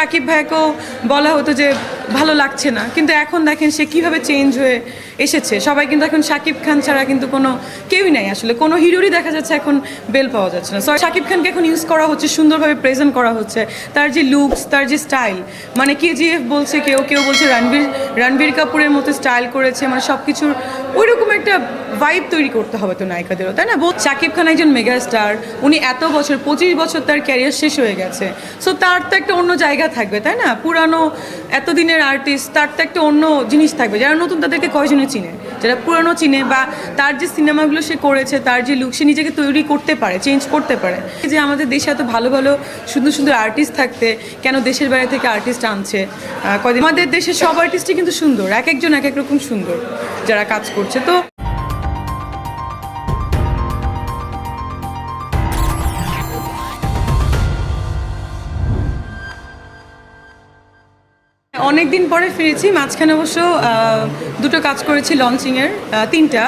সাকিব ভাইকেও বলা হতো যে ভালো লাগছে না। কিন্তু এখন দেখেন সে কীভাবে চেঞ্জ হয়ে এসেছে। সবাই কিন্তু এখন সাকিব খান ছাড়া কিন্তু কোনো কেউই নাই আসলে। কোনো হিরোরই দেখা যাচ্ছে এখন বেল পাওয়া যাচ্ছে না। সো সাকিব খানকে এখন ইউজ করা হচ্ছে, সুন্দরভাবে প্রেজেন্ট করা হচ্ছে। তার যে লুকস তার যে স্টাইল মানে কেজিএফ বলছে কেউ কেউ বলছে রণবীর রণবীর কাপুরের মতো স্টাইল করেছে মানে সব কিছুর ওইরকম একটা ভাইব তৈরি করতে হবে তো নায়িকাদেরও, তাই না? বোধ সাকিব খান একজন মেগা স্টার উনি এত বছর, পঁচিশ বছর তার ক্যারিয়ার শেষ হয়ে গেছে। সো তার তো একটা অন্য জায়গা থাকবে, তাই না? পুরানো এতদিনের আর্টিস্ট তার তো একটা অন্য জিনিস থাকবে। যারা নতুন তাদেরকে কয়জনে চিনে? যারা পুরনো চিনে বা তার যে সিনেমাগুলো সে করেছে, তার যে লুক সে নিজেকে তৈরি করতে পারে চেঞ্জ করতে পারে। যে আমাদের দেশে এত ভালো ভালো, সুন্দর সুন্দর আর্টিস্ট থাকতে, কেন দেশের বাইরে থেকে আর্টিস্ট আনছে? আমাদের দেশের সব আর্টিস্টই কিন্তু সুন্দর, এক একজন এক এক রকম সুন্দর যারা কাজ করছে। তো অনেক দিন পরে ফিরেছি, মাঝখানে অবশ্য দুটো কাজ করেছি লঞ্চিংয়ের তিনটা।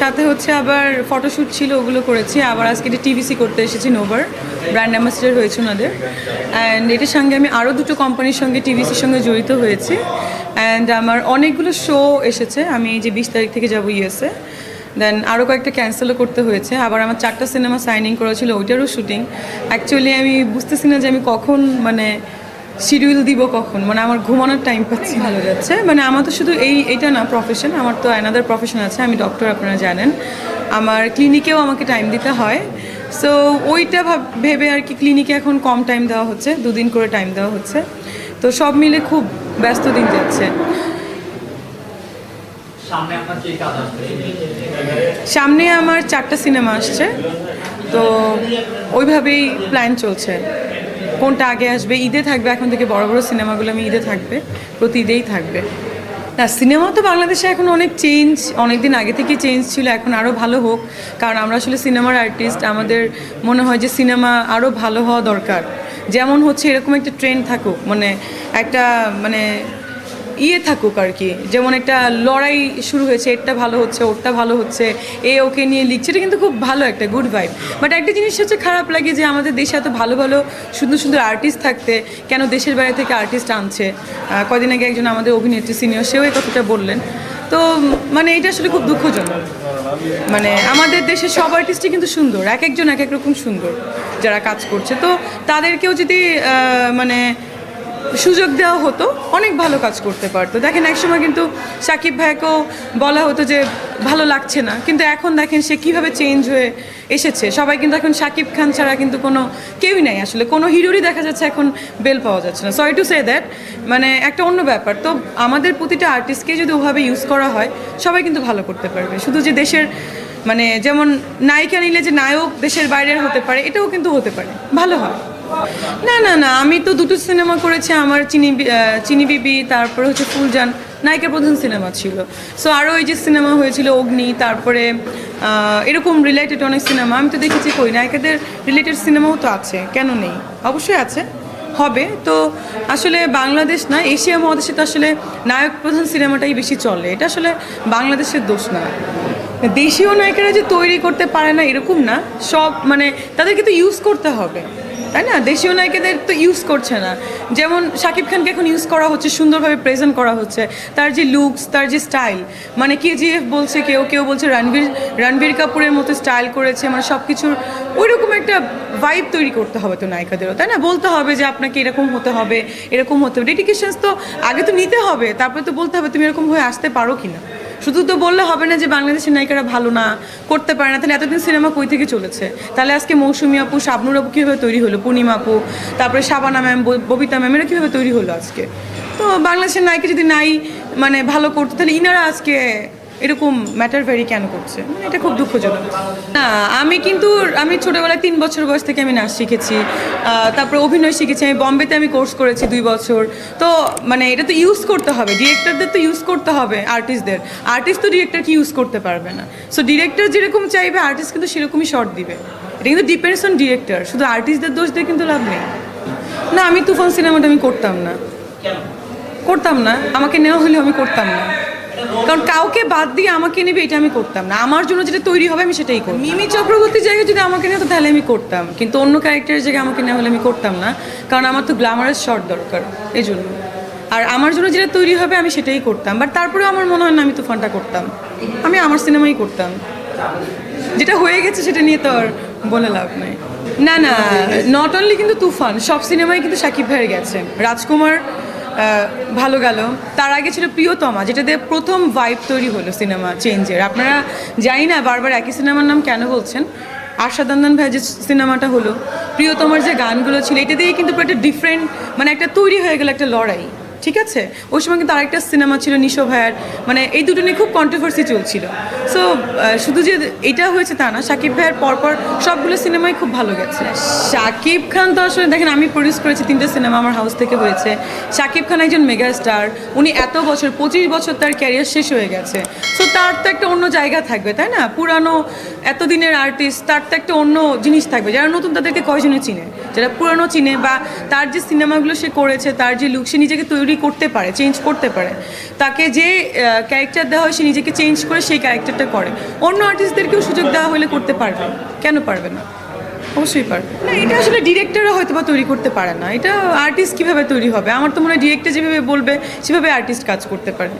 সাথে হচ্ছে আবার ফটোশ্যুট ছিল, ওগুলো করেছি। আবার আজকে এটা টিভিসি করতে এসেছি নোভার ব্র্যান্ড অ্যাম্বাসেডার হয়েছে ওনাদের। অ্যান্ড এটার সঙ্গে আমি আরও দুটো কোম্পানির সঙ্গে টিভিসির সঙ্গে জড়িত হয়েছি। অ্যান্ড আমার অনেকগুলো শো এসেছে, আমি যে বিশ তারিখ থেকে যাব ইউএসএ দেন আরও কয়েকটা ক্যান্সেলও করতে হয়েছে। আবার আমার চারটা সিনেমা সাইনিং করা ছিল, ওইটারও শুটিং অ্যাকচুয়ালি আমি বুঝতেছি না যে আমি কখন মানে শিডিউল দিব কখন? মানে আমার ঘুমানোর টাইম পাচ্ছি ভালো যাচ্ছে। মানে আমার তো শুধু এই এটা না প্রফেশন আমার তো অ্যানাদার প্রফেশন আছে আমি ডক্টর আপনারা জানেন। আমার ক্লিনিকেও আমাকে টাইম দিতে হয়। সো ওইটা ভাব- ভেবে আর কি ক্লিনিকে এখন কম টাইম দেওয়া হচ্ছে দুদিন করে টাইম দেওয়া হচ্ছে। তো সব মিলে খুব ব্যস্ত দিন যাচ্ছে। সামনে আমার চারটা সিনেমা আসছে। তো ওইভাবেই প্ল্যান চলছে। কোনটা আগে আসবে? ঈদে থাকবে, এখন থেকে বড় বড় সিনেমাগুলো আমি ঈদে থাকবে প্রতি ঈদেই থাকবে। না, সিনেমা তো বাংলাদেশে এখন অনেক চেঞ্জ অনেক দিন আগে থেকে চেঞ্জ ছিল, এখন আরও ভালো হোক। কারণ আমরা আসলে সিনেমার আর্টিস্ট আমাদের মনে হয় যে সিনেমা আরও ভালো হওয়া দরকার। যেমন হচ্ছে এরকম একটা ট্রেন্ড থাকুক মানে একটা মানে ইয়ে থাকুক আর কি। যেমন একটা লড়াই শুরু হয়েছে, এরটা ভালো হচ্ছে, ওরটা ভালো হচ্ছে, এ ওকে নিয়ে লিখছে, এটা কিন্তু খুব ভালো একটা গুড ভাইব বাট একটা জিনিস হচ্ছে খারাপ লাগে যে আমাদের দেশে এত ভালো ভালো সুন্দর সুন্দর আর্টিস্ট থাকতে, কেন দেশের বাইরে থেকে আর্টিস্ট আনছে? কদিন আগে একজন আমাদের অভিনেত্রী সিনিয়র সেও এই কথাটা বললেন। তো মানে এটা আসলে খুব দুঃখজনক। মানে আমাদের দেশের সব আর্টিস্টই কিন্তু সুন্দর, এক একজন এক এক রকম সুন্দর যারা কাজ করছে। তো তাদেরকেও যদি মানে সুযোগ দেওয়া হতো, অনেক ভালো কাজ করতে পারতো। দেখেন, একসময় কিন্তু সাকিব ভাইকেও বলা হতো যে, ভালো লাগছে না। কিন্তু এখন দেখেন, সে কীভাবে চেঞ্জ হয়ে এসেছে। সবাই কিন্তু এখন সাকিব খান ছাড়া কিন্তু কোনো কেউই নাই আসলে। কোনো হিরোরই দেখা যাচ্ছে এখন বেল পাওয়া যাচ্ছে না। সরি টু সে দ্যাট মানে একটা অন্য ব্যাপার। তো আমাদের প্রতিটা আর্টিস্টকে যদি ওভাবে ইউজ করা হয়, সবাই কিন্তু ভালো করতে পারবে। শুধু যে দেশের মানে যেমন নায়িকা নিলে যে নায়ক দেশের বাইরের হতে পারে, এটাও কিন্তু হতে পারে। ভালো হয়। না না না, আমি তো দুটো সিনেমা করেছি, আমার চিনি চিনি বিবি, তারপরে হচ্ছে ফুলজান, নায়িকার প্রধান সিনেমা ছিল। সো আরও এই যে সিনেমা হয়েছিল, অগ্নি, তারপরে এরকম রিলেটেড অনেক সিনেমা, আমি তো দেখেছি কই, নায়িকাদের রিলেটেড সিনেমাও তো আছে, কেন নেই? অবশ্যই আছে, হবে। তো আসলে বাংলাদেশ না, এশিয়া মহাদেশে তো আসলে নায়ক প্রধান সিনেমাটাই বেশি চলে, এটা আসলে বাংলাদেশের দোষ না। দেশীয় নায়িকারা যে তৈরি করতে পারে না, এরকম না, সব মানে তাদেরকে তো ইউজ করতে হবে। তাই না? দেশীয় নায়িকাদের তো ইউজ করছে না। যেমন শাকিব খানকে এখন ইউজ করা হচ্ছে, সুন্দরভাবে প্রেজেন্ট করা হচ্ছে। তার যে লুকস তার যে স্টাইল মানে কে কেজিএফ বলছে, কেউ কেউ বলছে রণবীর রণবীর কাপুরের মতো স্টাইল করেছে মানে সব কিছুর ওইরকম একটা ভাইব তৈরি করতে হবে তো নায়িকাদেরও, তাই না? বলতে হবে যে আপনাকে এরকম হতে হবে, এরকম হতে হবে। ডেডিকেশনস তো আগে তো নিতে হবে, তারপরে তো বলতে হবে তুমি এরকম হয়ে আসতে পারো কি না শুধু তো বললে হবে না যে বাংলাদেশের নায়িকারা ভালো না, করতে পারে না। তাহলে এতদিন সিনেমা কই থেকে চলেছে? তাহলে আজকে মৌসুমি আপু, শাবনুর আপু কীভাবে তৈরি হলো? পূর্ণিমা আপু, তারপরে শাবানা ম্যাম ববিতা ম্যাম, এরা কীভাবে তৈরি হলো আজকে? তো বাংলাদেশের নায়িকা যদি নাই মানে ভালো করতো, তাহলে ইনারা আজকে এরকম ম্যাটার ভেরি কেন করছে? মানে এটা খুব দুঃখজনক। না আমি কিন্তু আমি ছোটোবেলায় তিন বছর বয়স থেকে আমি নাচ শিখেছি। তারপরে অভিনয় শিখেছি। আমি বম্বেতে আমি কোর্স করেছি দুই বছর। তো মানে এটা তো ইউজ করতে হবে। ডিরেক্টরদের তো ইউজ করতে হবে আর্টিস্টদের আর্টিস্ট তো ডিরেক্টরকে ইউজ করতে পারবে না? সো ডিরেক্টর যেরকম চাইবে আর্টিস্ট কিন্তু সেরকমই শর্ট দিবে। এটা কিন্তু ডিপেন্ডস অন ডিরেক্টর শুধু আর্টিস্টদের দোষ দিয়ে কিন্তু লাভ নেই। না আমি তুফান সিনেমাটা আমি করতাম না। করতাম না। আমাকে নেওয়া হলেও আমি করতাম না। কারণ কাউকে বাদ দিয়ে আমাকে নেবে, এটা আমি করতাম না। আমার জন্য যেটা তৈরি হবে, আমি সেটাই করি মিমি চক্রবর্তীর জায়গায় যদি আমাকে নিয়ে তো তাহলে আমি করতাম। কিন্তু অন্য ক্যারেক্টারের জায়গায় আমাকে নেওয়া হলে আমি করতাম না। কারণ আমার তো গ্ল্যামারাস শর্ট দরকার এই জন্য আর আমার জন্য যেটা তৈরি হবে, আমি সেটাই করতাম। বাট তারপরেও আমার মনে হয় না, আমি তুফানটা করতাম। আমি আমার সিনেমাই করতাম। যেটা হয়ে গেছে, সেটা নিয়ে তো আর বলে লাভ নেই। না না নট অনলি কিন্তু তুফান, সব সিনেমায় কিন্তু সাকিব ভাইয়ের গেছে। রাজকুমার ভালো গেল। তার আগে ছিল প্রিয়তমা, যেটা দিয়ে প্রথম ভাইব তৈরি হলো সিনেমা চেঞ্জের আপনারা জানি না বারবার একই সিনেমার নাম কেন বলছেন। আশাদান্দান ভাই যে সিনেমাটা হলো, প্রিয়তমার যে গানগুলো ছিল, এটা দিয়ে কিন্তু একটা ডিফারেন্ট মানে একটা তৈরি হয়ে গেল একটা লড়াই। ঠিক আছে? ওই সময় কিন্তু আরেকটা সিনেমা ছিল নিশো ভাইয়ার। মানে এই দুটো নিয়ে খুব কন্ট্রোভার্সি চলছিল। সো শুধু যে এটা হয়েছে তা না শাকিব ভাইয়ের পরপর সবগুলো সিনেমাই খুব ভালো গেছে। শাকিব খান তো আসলে দেখেন, আমি প্রডিউস করেছি তিনটে সিনেমা আমার হাউস থেকে হয়েছে। শাকিব খান একজন মেগা স্টার উনি এত বছর, পঁচিশ বছর তার ক্যারিয়ার শেষ হয়ে গেছে। সো তার তো একটা অন্য জায়গা থাকবে, তাই না? পুরানো, এতদিনের আর্টিস্ট তার তো একটা অন্য জিনিস থাকবে। যারা নতুন তাদেরকে কয়জনে চিনে? যারা পুরানো চিনে বা তার যে সিনেমাগুলো সে করেছে, তার যে লুক সে নিজেকে তৈরি করতে পারে চেঞ্জ করতে পারে। তাকে যে ক্যারেক্টার দেওয়া হয়, সে নিজেকে চেঞ্জ করে সেই ক্যারেক্টারটা করে। অন্য আর্টিস্টদেরকেও সুযোগ দেওয়া হলে করতে পারবে। কেন পারবে না? অবশ্যই পারবে। না, এটা আসলে ডিরেক্টররা হয়তো বা তৈরি করতে পারে না। এটা আর্টিস্ট কীভাবে তৈরি হবে? আমার তো মনে হয় ডিরেক্টর যেভাবে বলবে, সেভাবে আর্টিস্ট কাজ করতে পারে।